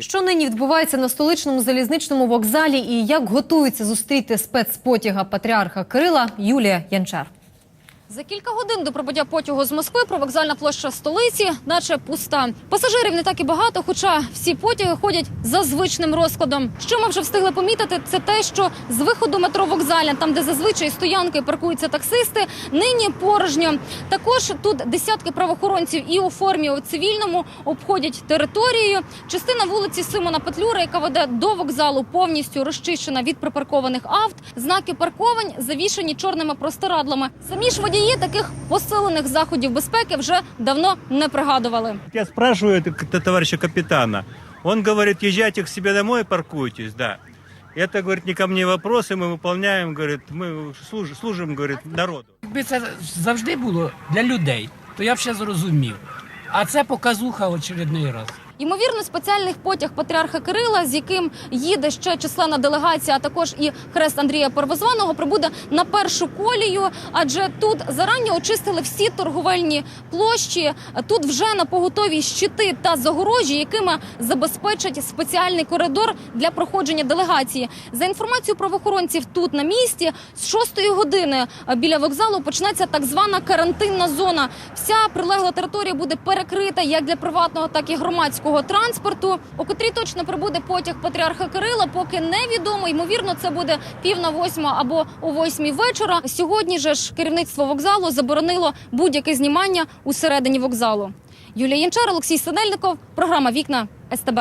Що нині відбувається на столичному залізничному вокзалі і як готується зустріти спецпотяга патріарха Кирила Юлія Янчар. За кілька годин до прибуття потягу з Москви привокзальна площа столиці, наче пуста. Пасажирів не так і багато, хоча всі потяги ходять за звичним розкладом. Що ми вже встигли помітити, це те, що з виходу метро вокзальна, там де зазвичай стоянки паркуються таксисти, нині порожньо. Також тут десятки правоохоронців і у формі, у цивільному обходять територію. Частина вулиці Симона Петлюра, яка веде до вокзалу, повністю розчищена від припаркованих авт. Знаки парковань завішані чорними простирадлами. Самі ж водії таких посилених заходів безпеки вже давно не пригадували. Я спрашиваю это к- товарища капитана. Он говорит, езжайте к себе домой и паркуйтесь, да. Это, говорит, не ко мне вопросы, мы выполняем, говорит, мы служим, служим говорит, народу. Якби це завжди було для людей, то я б ще зрозумів. А це показуха очередний раз. Ймовірно, спеціальний потяг патріарха Кирила, з яким їде ще численна делегація, а також і хрест Андрія Первозваного, прибуде на першу колію. Адже тут зарані очистили всі торговельні площі. Тут вже на поготові щити та загорожі, якими забезпечать спеціальний коридор для проходження делегації. За інформацією правоохоронців, тут на місці з 6 години біля вокзалу почнеться так звана карантинна зона. Вся прилегла територія буде перекрита як для приватного, так і громадського транспорту. У котрій точно прибуде потяг патріарха Кирила, поки невідомо. Ймовірно, це буде пів на восьма або о восьмій вечора. Сьогодні же ж керівництво вокзалу заборонило будь-яке знімання усередині вокзалу. Юлія Янчар, Олексій Синельников, програма Вікна СТБ.